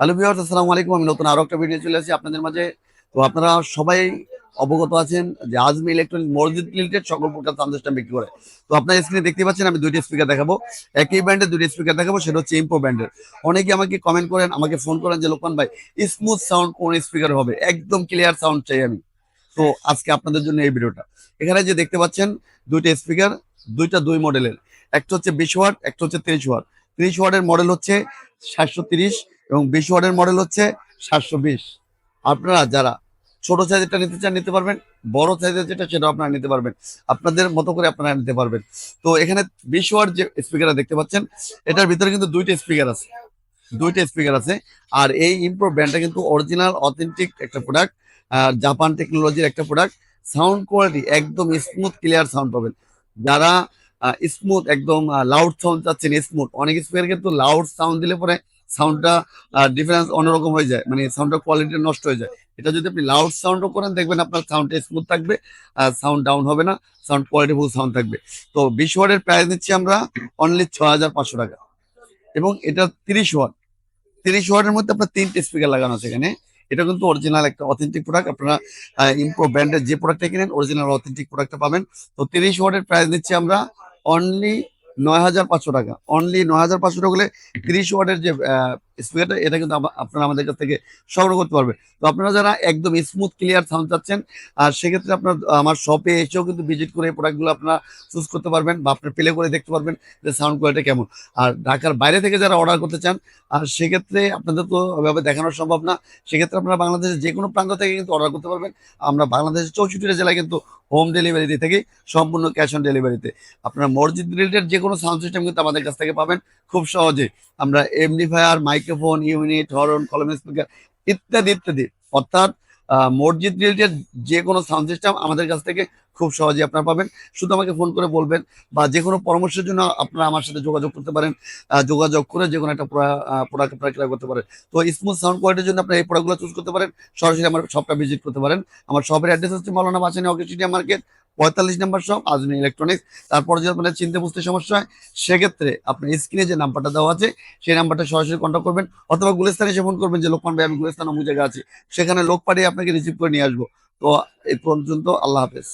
Hello viewers, আসসালামু আলাইকুম। আমি নতুন আরও একটা ভিডিও চলে আসি আপনাদের মাঝে। তো আপনারা সবাই অবগত আছেন যে আজমি ইলেকট্রনিক মসজিদ রিলেটেড সকল প্রকার বিক্রি করে। তো আপনার স্ক্রিনে দেখতে পাচ্ছেন, আমি দুইটি স্পিকার দেখাবো। একই ব্র্যান্ডের দুইটি স্পিকার দেখাবো, সেটা হচ্ছে ইম্পো ব্র্যান্ডের অনেকে আমাকে কমেন্ট করেন, আমাকে ফোন করেন যে, লোকমান ভাই স্মুথ সাউন্ড কোন স্পিকার হবে? একদম ক্লিয়ার সাউন্ড চাই আমি। তো আজকে আপনাদের জন্য এই ভিডিওটা। এখানে যে দেখতে পাচ্ছেন, দুইটা স্পিকার দুইটা দুই মডেলের একটা হচ্ছে বিশ ওয়াট, একটা হচ্ছে তিরিশ ওয়াট। তিরিশ ওয়াটের মডেল হচ্ছে সাতশো তিরিশ এবং বিশ ওয়াটের মডেল হচ্ছে সাতশো বিশ। আপনারা যারা ছোট সাইজেরটা নিতে চান, নিতে পারবেন। বড় সাইজের যেটা সেটা আপনারা নিতে পারবেন। আপনাদের মতো করে আপনারা নিতে পারবেন। তো এখানে বিশ ওয়াট যে স্পিকারটা দেখতে পাচ্ছেন, এটার ভিতরে কিন্তু দুইটা স্পিকার আছে। দুইটা স্পিকার আছে। আর এই ইম্প্রো ব্র্যান্ডটা কিন্তু অরিজিনাল অথেন্টিক একটা প্রোডাক্ট জাপান টেকনোলজির একটা প্রোডাক্ট সাউন্ড কোয়ালিটি একদম স্মুথ ক্লিয়ার সাউন্ড পাবেন। যারা স্মুথ একদম লাউড সাউন্ড চাচ্ছেন স্মুথ অনেক স্পিকার কিন্তু লাউড সাউন্ড দিলে পরে সাউন্ডটা ডিফারেন্স অন্যরকম হয়ে যায়। মানে সাউন্ডের কোয়ালিটি নষ্ট হয়ে যায়। এটা যদি আপনি লাউড সাউন্ডও করেন, দেখবেন আপনার সাউন্ডটা স্মুথ থাকবে, আর সাউন্ড ডাউন হবে না সাউন্ড কোয়ালিটি কোয়ালিটিফুল সাউন্ড থাকবে। তো বিশ ওয়ার্ডের প্রাইস নিচ্ছি আমরা অনলি ছ হাজার পাঁচশো টাকা। এবং এটা তিরিশ ওয়ার্ড তিরিশ ওয়ার্ডের মধ্যে আপনার তিনটে স্পিকার লাগানো আছে এখানে। এটা কিন্তু অরিজিনাল একটা অথেন্টিক প্রোডাক্ট আপনারা ইম্প্রো ব্র্যান্ডের যে প্রোডাক্টটা কিনেন অরিজিনাল অথেন্টিক প্রোডাক্টটা পাবেন। তো তিরিশ ওয়াটের প্রাইস নিচ্ছি আমরা অনলি নয় হাজার পাঁচশো টাকা। অনলি নয় হাজার পাঁচশো টাকা হলে তিরিশ ওয়াটের যে স্পিকারটা এটা কিন্তু আপনারা আমাদের কাছ থেকে সংগ্রহ করতে পারবে। তো আপনারা যারা একদম স্মুথ ক্লিয়ার সাউন্ড চাচ্ছেন আর সেক্ষেত্রে আপনার, আমার শপে এসেও কিন্তু ভিজিট করে এই প্রোডাক্টগুলো আপনারা চুজ করতে পারবেন বা আপনার প্লে করে দেখতে পারবেন যে সাউন্ড কোয়ালিটি কেমন। আর ঢাকার বাইরে থেকে যারা অর্ডার করতে চান, আর সেক্ষেত্রে আপনাদের তো ওইভাবে দেখানো সম্ভব না, সেক্ষেত্রে আপনারা বাংলাদেশের যে কোনো প্রান্ত থেকে কিন্তু অর্ডার করতে পারবেন। আমরা বাংলাদেশের চৌষট্টিটা জেলায় কিন্তু হোম ডেলিভারিতে থাকি, সম্পূর্ণ ক্যাশ অন ডেলিভারিতে আপনারা মসজিদ রিলেটেড যে কোনো সাউন্ড সিস্টেম কিন্তু আমাদের কাছ থেকে পাবেন, খুব সহজে। আমরা amplifier microphone unit horn column speaker ইত্যাদি ইত্যাদি। অর্থাৎ মসজিদ রিলেটেড যে কোনো সাউন্ড সিস্টেম আমাদের কাছ থেকে খুব সহজে আপনারা পাবেন। শুধু আমাকে ফোন করে বলবেন বা যে কোনো পরামর্শের জন্য আপনারা আমার সাথে যোগাযোগ করতে পারেন। যোগাযোগ করে যে কোনো একটা প্রোডাক্ট আপনারা ক্রয় করতে পারেন। তো স্মুথ সাউন্ড কোয়ালিটির জন্য আপনারা এই প্রোডাক্টগুলো চুজ করতে পারেন। সরাসরি আমার শপটা ভিজিট করতে পারেন। আমার শপের অ্যাড্রেস হচ্ছে মৌলানা বাসানি অকেস্টিডিয়া মার্কেট পঁয়তাল্লিশ নাম্বার শপ আজমি ইলেকট্রনিক্স তারপরে যদি আপনার চিনতে বুঝতে সমস্যা হয়, সেক্ষেত্রে আপনার স্ক্রিনে যে নাম্বারটা দেওয়া আছে, সেই নাম্বারটা সরাসরি কন্ট্যাক্ট করবেন। অথবা গুলিস্তানে এসে ফোন করবেন যে, লোকমান ভাই, আমি গুলিস্তান অমুক জায়গায় আছি। সেখানে লোক পাঠিয়ে আপনাকে রিসিভ করে নিয়ে আসব। তো এই পর্যন্ত আল্লাহ হাফেজ।